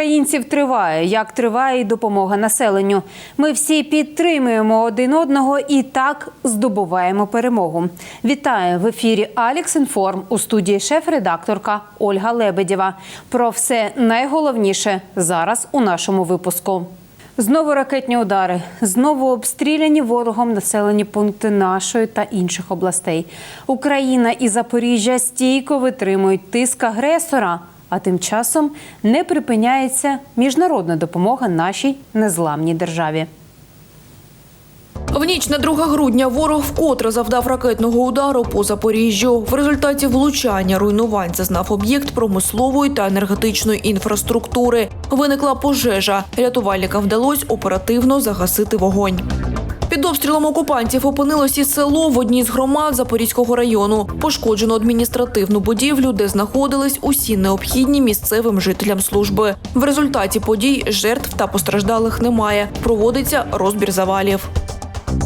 Українців триває, як триває і допомога населенню. Ми всі підтримуємо один одного і так здобуваємо перемогу. Вітаю в ефірі Алекс Інформ у студії шеф-редакторка Ольга Лебедєва. Про все найголовніше зараз у нашому випуску. Знову ракетні удари, знову обстріляні ворогом населені пункти нашої та інших областей. Україна і Запоріжжя стійко витримують тиск агресора. А тим часом не припиняється міжнародна допомога нашій незламній державі. В ніч на 2 грудня ворог вкотре завдав ракетного удару по Запоріжжю. В результаті влучання руйнувань зазнав об'єкт промислової та енергетичної інфраструктури. Виникла пожежа. Рятувальникам вдалося оперативно загасити вогонь. Під обстрілом окупантів опинилось і село в одній з громад Запорізького району. Пошкоджено адміністративну будівлю, де знаходились усі необхідні місцевим жителям служби. В результаті подій жертв та постраждалих немає. Проводиться розбір завалів.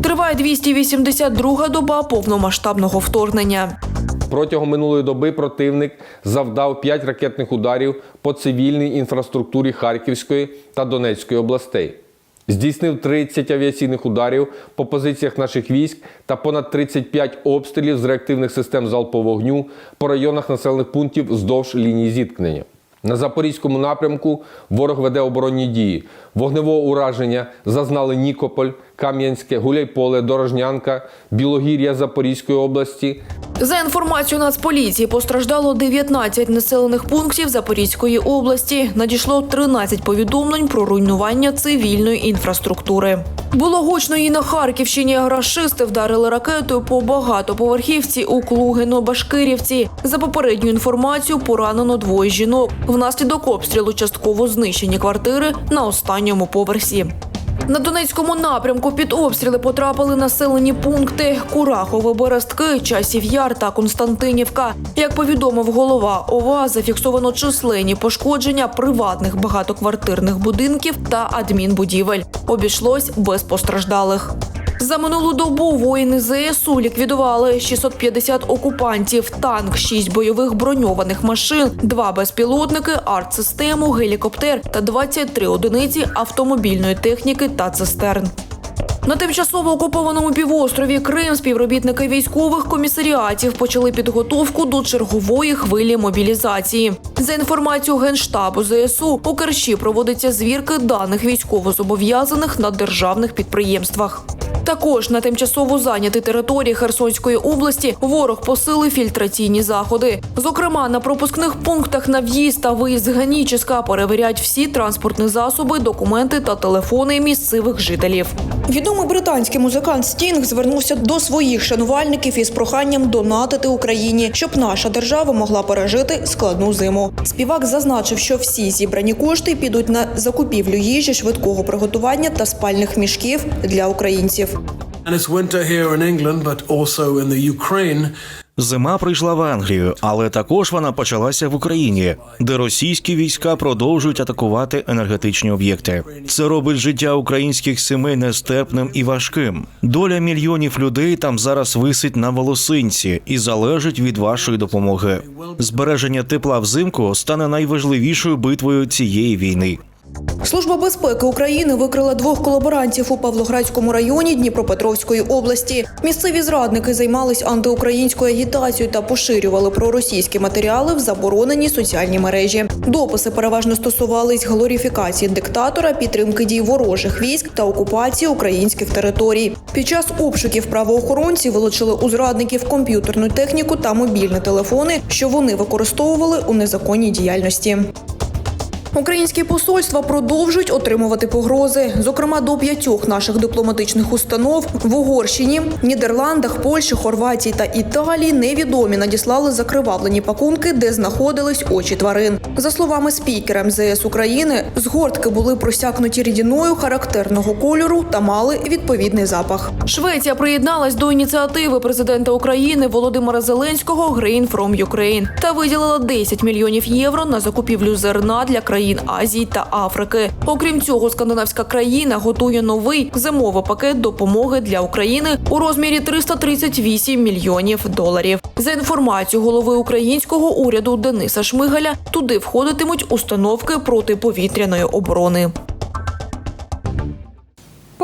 Триває 282-га доба повномасштабного вторгнення. Протягом минулої доби противник завдав 5 ракетних ударів по цивільній інфраструктурі Харківської та Донецької областей. Здійснив 30 авіаційних ударів по позиціях наших військ та понад 35 обстрілів з реактивних систем залпового вогню по районах населених пунктів вздовж лінії зіткнення. На запорізькому напрямку ворог веде оборонні дії. Вогневого ураження зазнали Нікополь, Кам'янське, Гуляйполе, Дорожнянка, Білогір'я Запорізької області, За інформацією Нацполіції, постраждало 19 населених пунктів Запорізької області. Надійшло 13 повідомлень про руйнування цивільної інфраструктури. Було гучно і на Харківщині. Рашисти вдарили ракетою по багатоповерхівці у Клугино-Башкирівці. За попередню інформацію поранено двоє жінок. Внаслідок обстрілу частково знищені квартири на останньому поверсі. На Донецькому напрямку під обстріли потрапили населені пункти Курахове, Берестки, Часів Яр та Константинівка. Як повідомив голова ОВА, зафіксовано численні пошкодження приватних багатоквартирних будинків та адмінбудівель. Обійшлось без постраждалих. За минулу добу воїни ЗСУ ліквідували 650 окупантів, танк, 6 бойових броньованих машин, 2 безпілотники, артсистему, гелікоптер та 23 одиниці автомобільної техніки та цистерн. На тимчасово окупованому півострові Крим співробітники військових комісаріатів почали підготовку до чергової хвилі мобілізації. За інформацією Генштабу ЗСУ, у Керчі проводиться звірки даних військовозобов'язаних на державних підприємствах. Також на тимчасово зайнятій території Херсонської області ворог посилив фільтраційні заходи. Зокрема, на пропускних пунктах на в'їзд та виїзд з Ганіческа перевіряють всі транспортні засоби, документи та телефони місцевих жителів. Відомий британський музикант Стінг звернувся до своїх шанувальників із проханням донатити Україні, щоб наша держава могла пережити складну зиму. Співак зазначив, що всі зібрані кошти підуть на закупівлю їжі, швидкого приготування та спальних мішків для українців. And it's winter here in England, but also in the Ukraine. Зима прийшла в Англію, але також вона почалася в Україні, де російські війська продовжують атакувати енергетичні об'єкти. Це робить життя українських сімей нестерпним і важким. Доля мільйонів людей там зараз висить на волосинці і залежить від вашої допомоги. Збереження тепла взимку стане найважливішою битвою цієї війни. Служба безпеки України викрила двох колаборантів у Павлоградському районі Дніпропетровської області. Місцеві зрадники займались антиукраїнською агітацією та поширювали проросійські матеріали в заборонені соціальні мережі. Дописи переважно стосувались глорифікації диктатора, підтримки дій ворожих військ та окупації українських територій. Під час обшуків правоохоронці вилучили у зрадників комп'ютерну техніку та мобільні телефони, що вони використовували у незаконній діяльності. Українські посольства продовжують отримувати погрози, зокрема до п'ятьох наших дипломатичних установ в Угорщині, Нідерландах, Польщі, Хорватії та Італії невідомі надіслали закривавлені пакунки, де знаходились очі тварин. За словами спікера МЗС України, згортки були просякнуті рідиною характерного кольору та мали відповідний запах. Швеція приєдналась до ініціативи президента України Володимира Зеленського «Grain from Ukraine» та виділила 10 мільйонів євро на закупівлю зерна для країни країн Азії та Африки. Окрім цього, скандинавська країна готує новий зимовий пакет допомоги для України у розмірі 338 мільйонів доларів. За інформацією голови українського уряду Дениса Шмигаля, туди входитимуть установки протиповітряної оборони.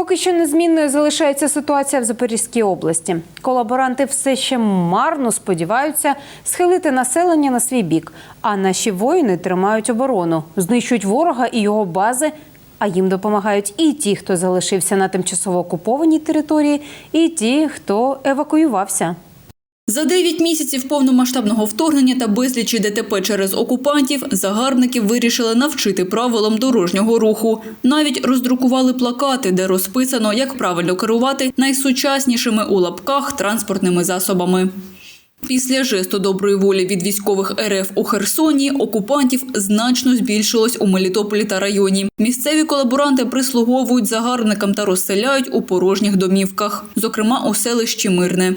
Поки що незмінною залишається ситуація в Запорізькій області. Колаборанти все ще марно сподіваються схилити населення на свій бік. А наші воїни тримають оборону, знищують ворога і його бази. А їм допомагають і ті, хто залишився на тимчасово окупованій території, і ті, хто евакуювався. За 9 місяців повномасштабного вторгнення та безлічі ДТП через окупантів загарбників вирішили навчити правилам дорожнього руху. Навіть роздрукували плакати, де розписано, як правильно керувати найсучаснішими у лапках транспортними засобами. Після жесту доброї волі від військових РФ у Херсоні окупантів значно збільшилось у Мелітополі та районі. Місцеві колаборанти прислуговують загарбникам та розселяють у порожніх домівках, зокрема у селищі Мирне.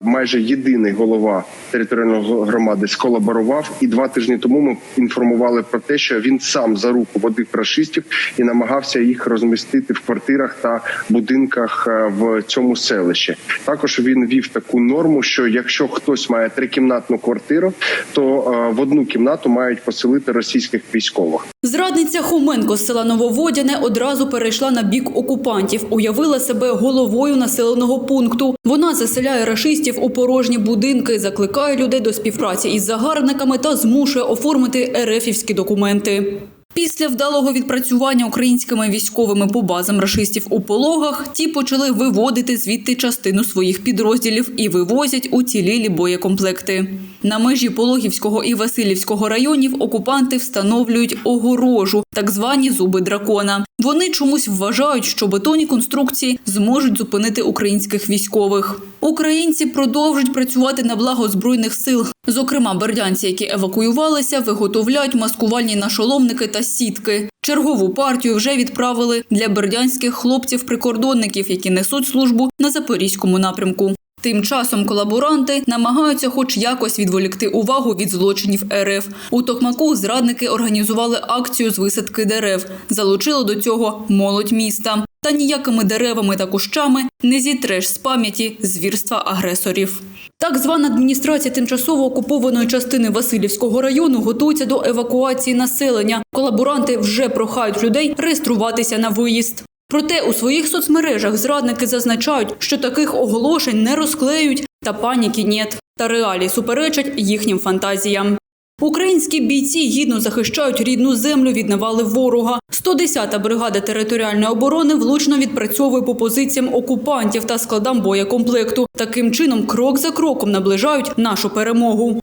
Майже єдиний голова територіальної громади сколаборував. І два тижні тому ми інформували про те, що він сам за руку водив рашистів і намагався їх розмістити в квартирах та будинках е, в цьому селищі. Також він вів таку норму, що якщо хтось має трикімнатну квартиру, то е, в одну кімнату мають поселити російських військових. Зрадниця Хоменко з села Нововодяне одразу перейшла на бік окупантів, уявила себе головою населеного пункту. Вона заселяє рашистів у порожні будинки, закликає людей до співпраці із загарбниками та змушує оформити ерефівські документи. Після вдалого відпрацювання українськими військовими по базам рашистів у пологах, ті почали виводити звідти частину своїх підрозділів і вивозять уцілілі боєкомплекти. На межі Пологівського і Васильівського районів окупанти встановлюють огорожу, так звані зуби дракона. Вони чомусь вважають, що бетонні конструкції зможуть зупинити українських військових. Українці продовжують працювати на благо збройних сил. Зокрема, бердянці, які евакуювалися, виготовляють маскувальні нашоломники та сітки. Чергову партію вже відправили для бердянських хлопців-прикордонників, які несуть службу на запорізькому напрямку. Тим часом колаборанти намагаються хоч якось відволікти увагу від злочинів РФ. У Токмаку зрадники організували акцію з висадки дерев, залучили до цього молодь міста. Та ніякими деревами та кущами не зітреш з пам'яті звірства агресорів. Так звана адміністрація тимчасово окупованої частини Васильівського району готується до евакуації населення. Колаборанти вже прохають людей реєструватися на виїзд. Проте у своїх соцмережах зрадники зазначають, що таких оголошень не розклеють та паніки нет. Та реалії суперечать їхнім фантазіям. Українські бійці гідно захищають рідну землю від навали ворога. 110-та бригада територіальної оборони влучно відпрацьовує по позиціям окупантів та складам боєкомплекту. Таким чином, крок за кроком наближають нашу перемогу.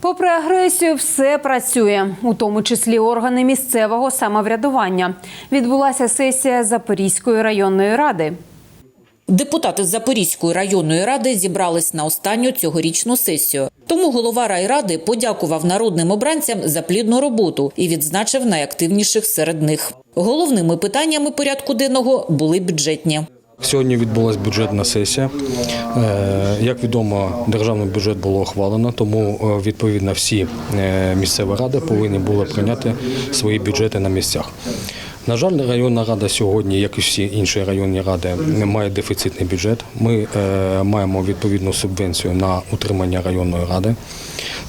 Попри агресію, все працює, у тому числі органи місцевого самоврядування. Відбулася сесія Запорізької районної ради. Депутати Запорізької районної ради зібрались на останню цьогорічну сесію. Тому голова райради подякував народним обранцям за плідну роботу і відзначив найактивніших серед них. Головними питаннями порядку денного були бюджетні. Сьогодні відбулася бюджетна сесія. Е, Як відомо, державний бюджет було ухвалено, тому е, відповідно всі е, місцеві ради повинні були прийняти свої бюджети на місцях. На жаль, районна рада сьогодні, як і всі інші районні ради, має дефіцитний бюджет. Ми е, маємо відповідну субвенцію на утримання районної ради.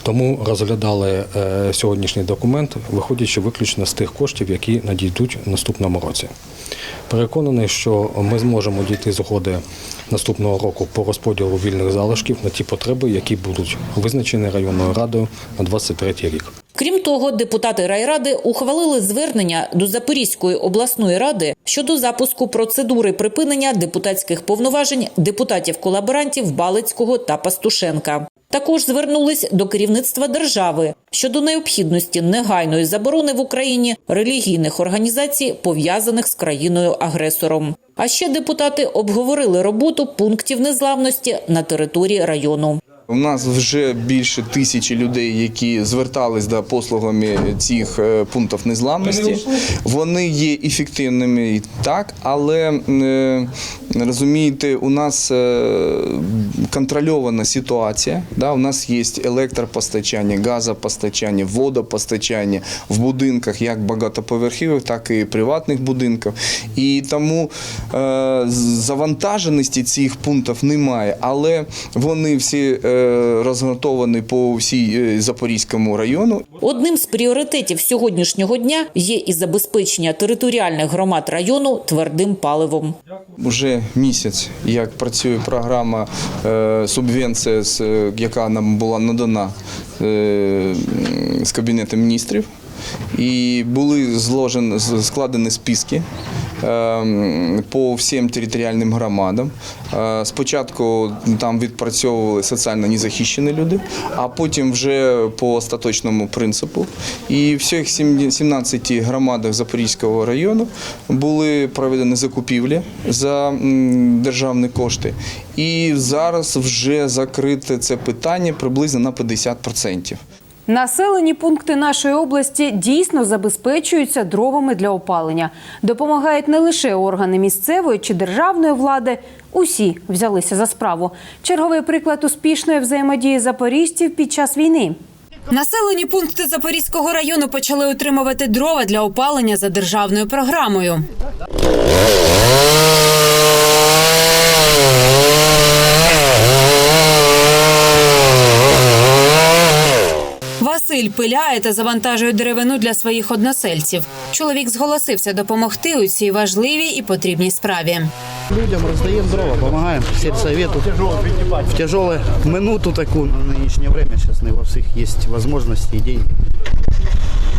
Тому розглядали е, сьогоднішній документ, виходячи виключно з тих коштів, які надійдуть в наступному році. Переконаний, що ми зможемо дійти згоди наступного року по розподілу вільних залишків на ті потреби, які будуть визначені районною радою на 23 рік. Крім того, депутати райради ухвалили звернення до Запорізької обласної ради щодо запуску процедури припинення депутатських повноважень депутатів-колаборантів Балицького та Пастушенка. Також звернулись до керівництва держави щодо необхідності негайної заборони в Україні релігійних організацій, пов'язаних з країною-агресором. А ще депутати обговорили роботу пунктів незламності на території району. У нас вже більше тисячі людей, які звертались до послугами цих е, пунктів незламності. Вони є ефективними і так, але е, розумієте, у нас е, контрольована ситуація. Да? У нас є електропостачання, газопостачання, водопостачання в будинках, як багатоповерхівих, так і приватних будинків. І тому е, завантаженості цих пунктів немає, але вони всі е, розготовані по всій Запорізькому району. Одним з пріоритетів сьогоднішнього дня є і забезпечення територіальних громад району твердим паливом. Уже місяць, як працює програма е, субвенція, е, яка нам була надана е, з Кабінету міністрів. І були зложені, складені списки по всім територіальним громадам. Е, Спочатку там відпрацьовували соціально незахищені люди, а потім вже по остаточному принципу. І в всіх сім- 17 громадах Запорізького району були проведені закупівлі за державні кошти. І зараз вже закрите це питання приблизно на 50%. Населені пункти нашої області дійсно забезпечуються дровами для опалення. Допомагають не лише органи місцевої чи державної влади. Усі взялися за справу. Черговий приклад успішної взаємодії запоріжців під час війни. Населені пункти Запорізького району почали отримувати дрова для опалення за державною програмою. Василь пиляє та завантажує деревину для своїх односельців. Чоловік зголосився допомогти у цій важливій і потрібній справі. Людям роздаємо дрова, допомагаємо сельсовету. В тяжелую минуту таку на нынешнее время сейчас не во всіх є можливості і деньги.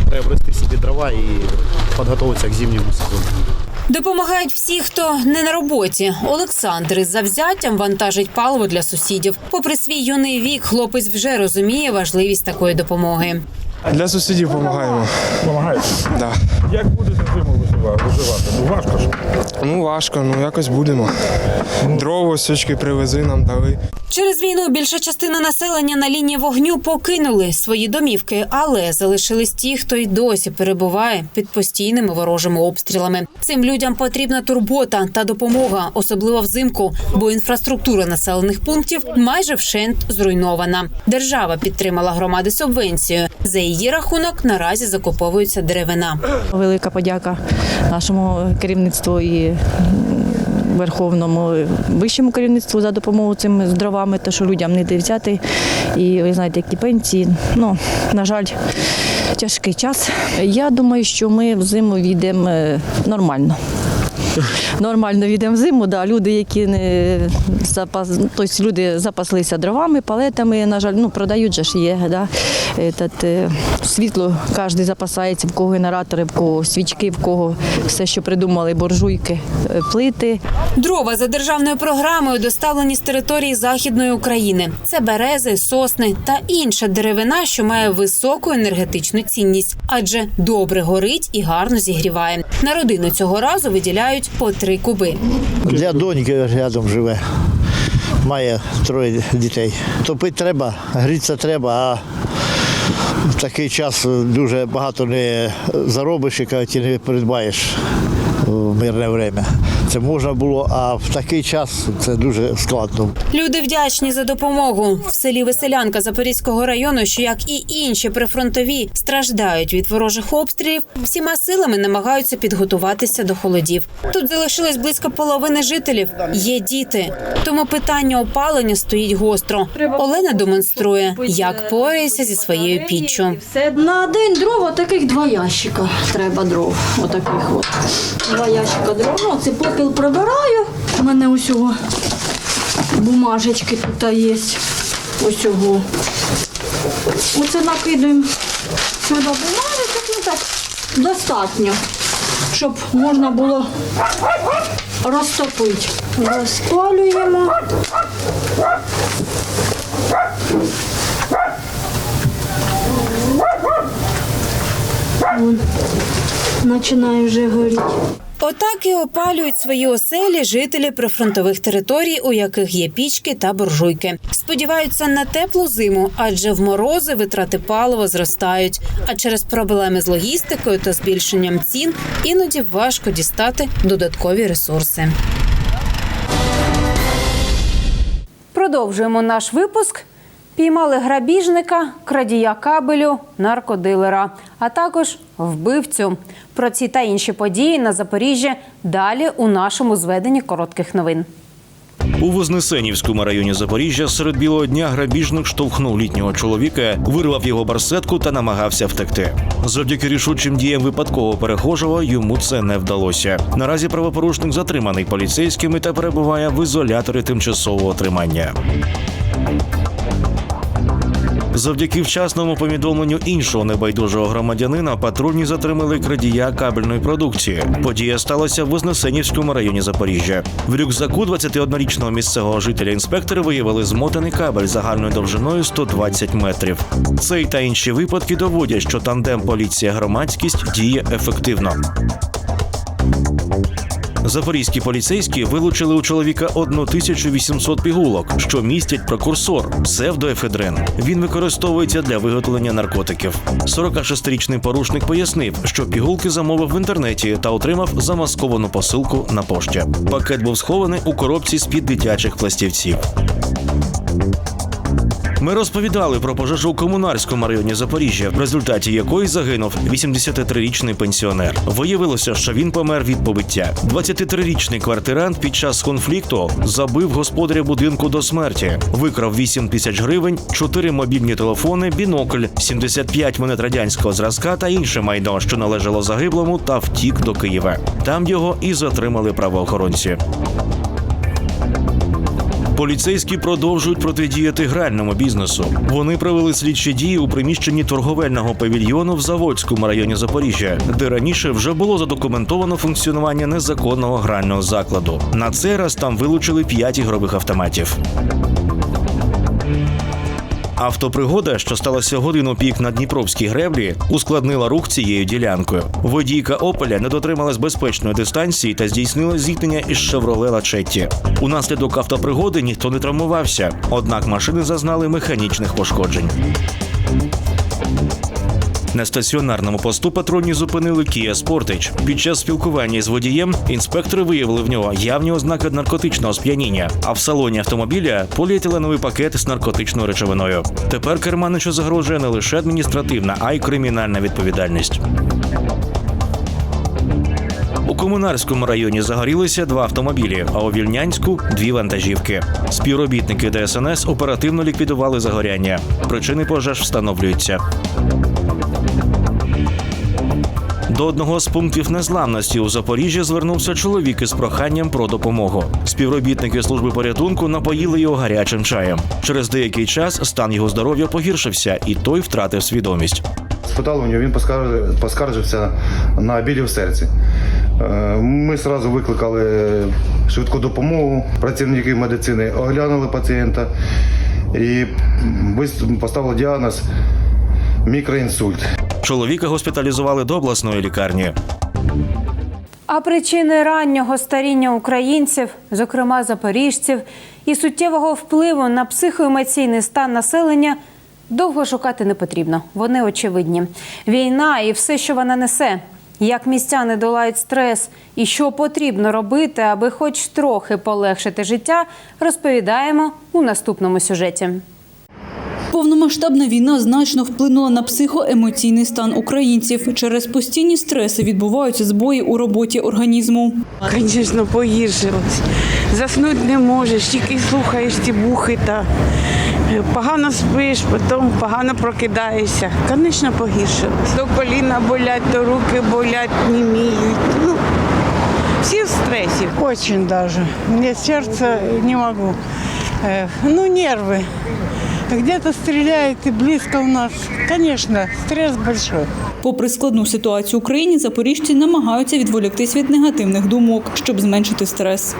Приобрести собі дрова і підготуватися к зимньому сезону. Допомагають всі, хто не на роботі. Олександр із завзяттям вантажить паливо для сусідів. Попри свій юний вік, хлопець вже розуміє важливість такої допомоги. Для сусідів допомагаємо. Допомагаєте? Да. Як будете зиму виживати? Ну важко ж. Ну важко, ну якось будемо. Дрова, сучки привези, нам дали. Через війну більша частина населення на лінії вогню покинули свої домівки, але залишились ті, хто й досі перебуває під постійними ворожими обстрілами. Цим людям потрібна турбота та допомога, особливо взимку, бо інфраструктура населених пунктів майже вщент зруйнована. Держава підтримала громади субвенцією. За її рахунок наразі закуповується деревина. Велика подяка нашому керівництву і верховному вищому керівництву за допомогу цим дровами, те, що людям не де взяти. І ви знаєте, які пенсії. Ну, на жаль, тяжкий час. Я думаю, що ми взиму зиму війдемо е, нормально. Нормально війдемо в зиму, да. люди, які не запас, тобто люди запаслися дровами, палетами, на жаль, ну продають же ж є. Да. Этот, е, світло кожен запасається, в кого генератори, в кого свічки, в кого все, що придумали, буржуйки, е, плити. Дрова за державною програмою доставлені з території Західної України. Це берези, сосни та інша деревина, що має високу енергетичну цінність, адже добре горить і гарно зігріває. На родину цього разу виділяють по три куби. Для доньки рядом живе. Має троє дітей. Топити треба, грітися треба, а в такий час дуже багато не заробиш і не придбаєш в мирне время. Це можна було, а в такий час це дуже складно. Люди вдячні за допомогу в селі Веселянка Запорізького району, що як і інші прифронтові страждають від ворожих обстрілів, всіма силами намагаються підготуватися до холодів. Тут залишилось близько половини жителів. Є діти, тому питання опалення стоїть гостро. Олена демонструє, як порається зі своєю піччю. На день дрова таких два ящика треба дров. Отаких от. Два ящика дров. Ну, це попіл прибираю. У мене усього бумажечки тут є. Усього. Оце накидуємо сюди бумажечок, ну так достатньо, щоб можна було розтопити. Розпалюємо. починає вже горіти. Отак і опалюють свої оселі жителі прифронтових територій, у яких є пічки та буржуйки. Сподіваються на теплу зиму, адже в морози витрати палива зростають. А через проблеми з логістикою та збільшенням цін іноді важко дістати додаткові ресурси. Продовжуємо наш випуск. Піймали грабіжника, крадія кабелю, наркодилера, а також вбивцю. Про ці та інші події на Запоріжжі далі у нашому зведенні коротких новин. У Вознесенівському районі Запоріжжя серед білого дня грабіжник штовхнув літнього чоловіка, вирвав його барсетку та намагався втекти. Завдяки рішучим діям випадкового перехожого йому це не вдалося. Наразі правопорушник затриманий поліцейськими та перебуває в ізоляторі тимчасового тримання. Завдяки вчасному повідомленню іншого небайдужого громадянина патрульні затримали крадія кабельної продукції. Подія сталася в Вознесенівському районі Запоріжжя. В рюкзаку 21-річного місцевого жителя інспектори виявили змотаний кабель загальною довжиною 120 метрів. Цей та інші випадки доводять, що тандем поліція громадськість діє ефективно. Запорізькі поліцейські вилучили у чоловіка 1800 пігулок, що містять прокурсор псевдоефедрин. Він використовується для виготовлення наркотиків. 46-річний порушник пояснив, що пігулки замовив в інтернеті та отримав замасковану посилку на пошті. Пакет був схований у коробці з під дитячих пластівців. Ми розповідали про пожежу у комунарському районі Запоріжжя, в результаті якої загинув 83-річний пенсіонер. Виявилося, що він помер від побиття. 23-річний квартирант під час конфлікту забив господаря будинку до смерті, викрав 8 тисяч гривень, 4 мобільні телефони, бінокль, 75 монет радянського зразка та інше майно, що належало загиблому, та втік до Києва. Там його і затримали правоохоронці. Поліцейські продовжують протидіяти гральному бізнесу. Вони провели слідчі дії у приміщенні торговельного павільйону в Заводському районі Запоріжжя, де раніше вже було задокументовано функціонування незаконного грального закладу. На цей раз там вилучили п'ять ігрових автоматів. Автопригода, що сталася годину пік на Дніпровській греблі, ускладнила рух цією ділянкою. Водійка Опеля не дотрималась безпечної дистанції та здійснила зіткнення із «Шевроле Лачетті». Унаслідок автопригоди ніхто не травмувався, однак машини зазнали механічних пошкоджень. На стаціонарному посту патрульні зупинили Kia Sportage. Під час спілкування з водієм інспектори виявили в нього явні ознаки наркотичного сп'яніння, а в салоні автомобіля поліетиленовий пакет з наркотичною речовиною. Тепер керманичу загрожує не лише адміністративна, а й кримінальна відповідальність. У комунарському районі загорілися два автомобілі, а у Вільнянську дві вантажівки. Співробітники ДСНС оперативно ліквідували загоряння. Причини пожеж встановлюються. До одного з пунктів незламності у Запоріжжі звернувся чоловік із проханням про допомогу. Співробітники служби порятунку напоїли його гарячим чаєм. Через деякий час стан його здоров'я погіршився, і той втратив свідомість. Спитали у нього, він поскаржив- поскаржився на білі в серці. Е, Ми одразу викликали швидку допомогу. Працівники медицини оглянули пацієнта і поставили діагноз мікроінсульт. Чоловіка госпіталізували до обласної лікарні. А причини раннього старіння українців, зокрема запоріжців, і суттєвого впливу на психоемоційний стан населення довго шукати не потрібно. Вони очевидні. Війна і все, що вона несе. Як містяни долають стрес і що потрібно робити, аби хоч трохи полегшити життя, розповідаємо у наступному сюжеті. Повномасштабна війна значно вплинула на психоемоційний стан українців. Через постійні стреси відбуваються збої у роботі організму. Звісно, погіршилось. Заснути не можеш, тільки слухаєш ті бухи та е, погано спиш, потім погано прокидаєшся. Звісно, погіршилось. То коліна болять, то руки болять, німіють. Ну, всі в стресі. Очень даже. Мне сердце не могу. Э, Ну, нервы. Где-то стреляет и близко у нас. Конечно, стресс большой. Попри складну ситуацію в Україні, запоріжці намагаються відволіктись від негативних думок, щоб зменшити стрес.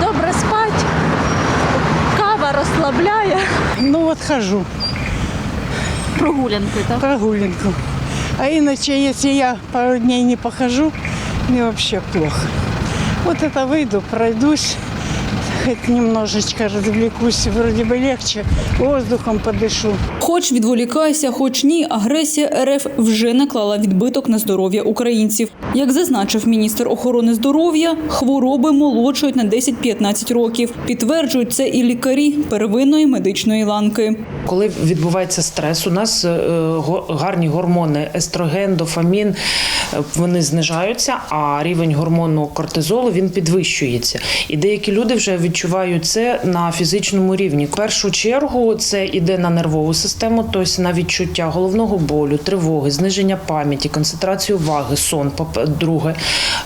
Добре спать, кава розслабляє. Ну вот хожу. Прогулянки, так? Прогулянку. А иначе, если я пару дней не похожу, мне вообще плохо. Вот это выйду, пройдусь, хоть немножечко развлекусь, вроде бы легче, воздухом подышу. Хоч відволікайся, хоч ні, агресія РФ вже наклала відбиток на здоров'я українців. Як зазначив міністр охорони здоров'я, хвороби молодшують на 10-15 років. Підтверджують це і лікарі первинної медичної ланки. Коли відбувається стрес, у нас е, гарні гормони естроген, дофамін, е, вони знижаються, а рівень гормону кортизолу він підвищується. І деякі люди вже відчувають це на фізичному рівні. В першу чергу це іде на нервову систему, тобто на відчуття головного болю, тривоги, зниження пам'яті, концентрацію уваги, сон. По-друге,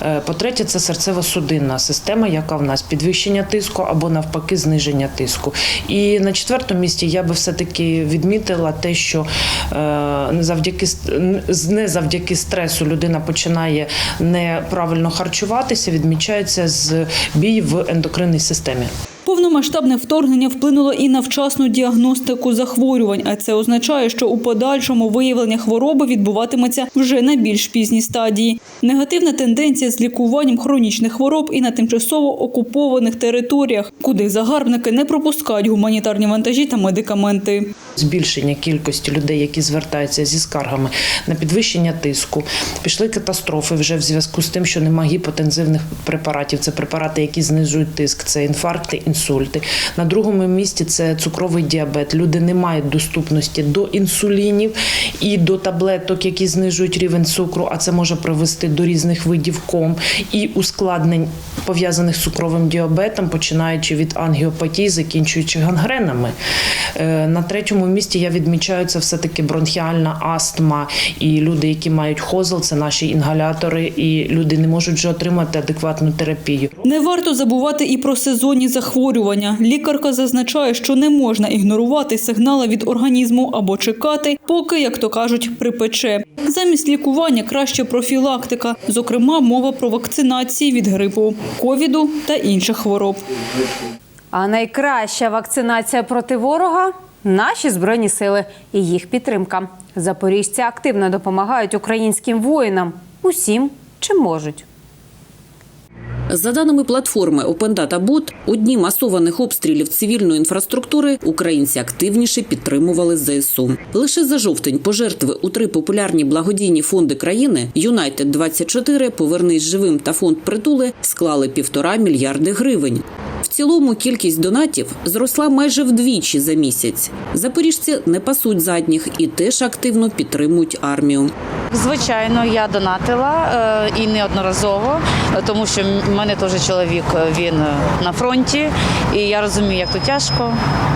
Е, по-третє, це серцево-судинна система, яка в нас підвищення тиску або навпаки зниження тиску. І на четвертому місці я би все-таки відмітила те, що е, не завдяки не завдяки стресу людина починає неправильно харчуватися, відмічається збій в ендокринній системі. environment. Повномасштабне вторгнення вплинуло і на вчасну діагностику захворювань, а це означає, що у подальшому виявлення хвороби відбуватиметься вже на більш пізній стадії. Негативна тенденція з лікуванням хронічних хвороб і на тимчасово окупованих територіях, куди загарбники не пропускають гуманітарні вантажі та медикаменти. Збільшення кількості людей, які звертаються зі скаргами на підвищення тиску, пішли катастрофи вже в зв'язку з тим, що немає гіпотензивних препаратів. Це препарати, які знижують тиск, це інфаркти, інсульти. На другому місці це цукровий діабет. Люди не мають доступності до інсулінів і до таблеток, які знижують рівень цукру, а це може привести до різних видів ком і ускладнень пов'язаних з цукровим діабетом, починаючи від ангіопатії, закінчуючи гангренами. Е, На третьому місці я відмічаю це все-таки бронхіальна астма. І люди, які мають хозел, це наші інгалятори, і люди не можуть вже отримати адекватну терапію. Не варто забувати і про сезонні захворювання. Лікарка зазначає, що не можна ігнорувати сигнали від організму або чекати, поки, як то кажуть, припече. Замість лікування краще профілактика, зокрема, мова про вакцинації від грипу, ковіду та інших хвороб. А найкраща вакцинація проти ворога наші збройні сили і їх підтримка. Запоріжці активно допомагають українським воїнам усім, чим можуть. За даними платформи OpenDataBot, Data Bot, у дні масованих обстрілів цивільної інфраструктури українці активніше підтримували ЗСУ. Лише за жовтень пожертви у три популярні благодійні фонди країни Юнайтед 24 Повернись живим та фонд притули склали півтора мільярди гривень. Цілому кількість донатів зросла майже вдвічі за місяць. Запоріжці не пасуть задніх і теж активно підтримують армію. Звичайно, я донатила е, і неодноразово, тому що в мене теж чоловік е, він е, на фронті, і я розумію, як то тяжко.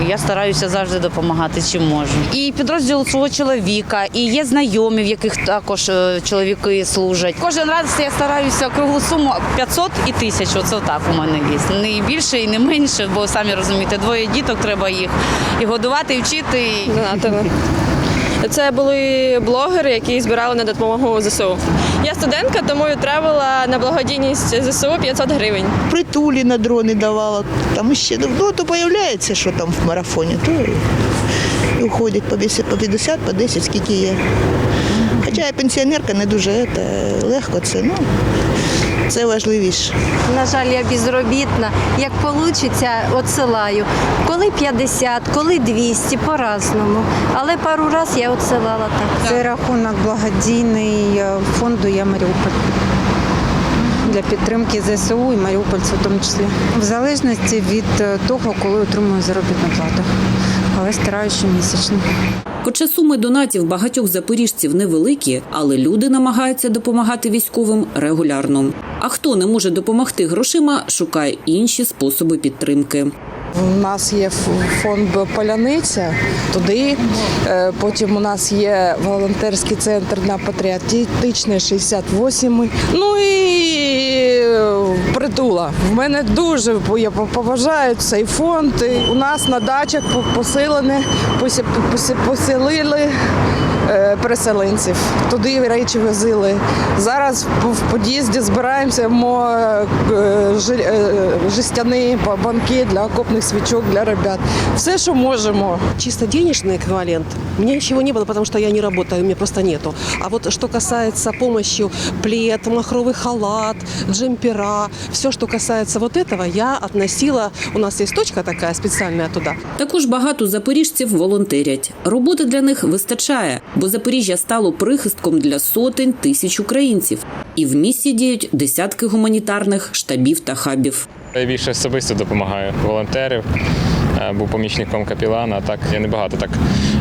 Я стараюся завжди допомагати, чим можу. І підрозділ свого чоловіка, і є знайомі, в яких також чоловіки служать. Кожен раз я стараюся круглу суму 500 і 1000, Оце так у мене є. Не більше і не менше, бо самі розумієте, двоє діток треба їх і годувати, і вчити. І... Донатили. Це були блогери, які збирали на допомогу ЗСУ. Я студентка, тому відправила на благодійність ЗСУ 500 гривень. Притулі на дрони давала. Там ще ну, то появляється, що там в марафоні, то і, і уходять по 50, по 50, по 10, скільки є. Хоча я пенсіонерка, не дуже це, легко це, ну, це важливіше. На жаль, я безробітна. Як вийде, відсилаю. Коли 50, коли 200, по-разному. Але пару разів я відсилала так. Це рахунок благодійний е, фонду «Я Маріуполь» для підтримки ЗСУ і маріупольців в тому числі. В залежності від е, того, коли отримую заробітну плату. Але стараюся щомісячно. Хоча суми донатів багатьох запоріжців невеликі, але люди намагаються допомагати військовим регулярно. А хто не може допомогти грошима, шукає інші способи підтримки. У нас є фонд Поляниця, туди. Е, Потім у нас є волонтерський центр на патріотичний 68. Ну і е, притула. В мене дуже я поважаю цей фонд. У нас на дачах по- поселені, посі- посі- поселили е, переселенців. Туди речі возили. Зараз в- в під'їзді збираємося мо е, жи- е, жестяні ба- банки для окопних настольних свічок для ребят. Все, що можемо. Чисто денежный эквивалент. У меня ничего не было, потому что я не работаю, у меня просто нету. А вот что касается помощи, плед, махровый халат, джемпера, все, что касается вот этого, я относила, у нас есть точка такая специальная туда. Також багато запоріжців волонтерять. Роботи для них вистачає, бо Запоріжжя стало прихистком для сотень тисяч українців. І в місті діють десятки гуманітарних штабів та хабів. Я більше особисто допомагаю волонтерів. е, Був помічником капілана, а так я не багато так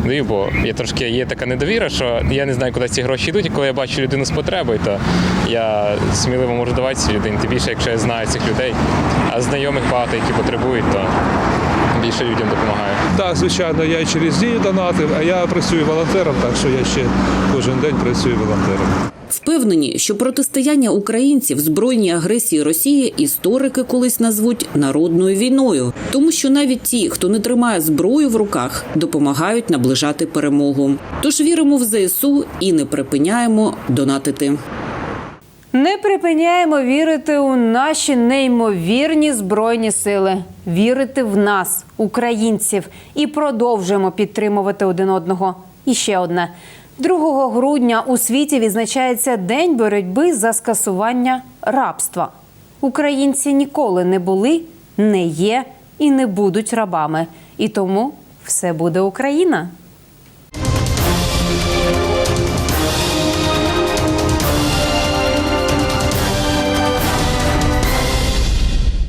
даю, бо є трошки є така недовіра, що я не знаю, куди ці гроші йдуть. Коли я бачу людину з потребою, то я сміливо можу давати цій людині. Тим більше, якщо я знаю цих людей, а знайомих багато, які потребують, то більше людям допомагаю. Так, звичайно, я і через дію донатив, а я працюю волонтером, так що я ще кожен день працюю волонтером. Впевнені, що протистояння українців збройній агресії Росії історики колись назвуть народною війною, тому що навіть ті, хто не тримає зброю в руках, допомагають наближати перемогу. Тож віримо в ЗСУ і не припиняємо донатити. Не припиняємо вірити у наші неймовірні збройні сили, вірити в нас, українців, і продовжуємо підтримувати один одного. І ще одне. 2 грудня у світі відзначається День боротьби за скасування рабства. Українці ніколи не були, не є і не будуть рабами. І тому все буде Україна.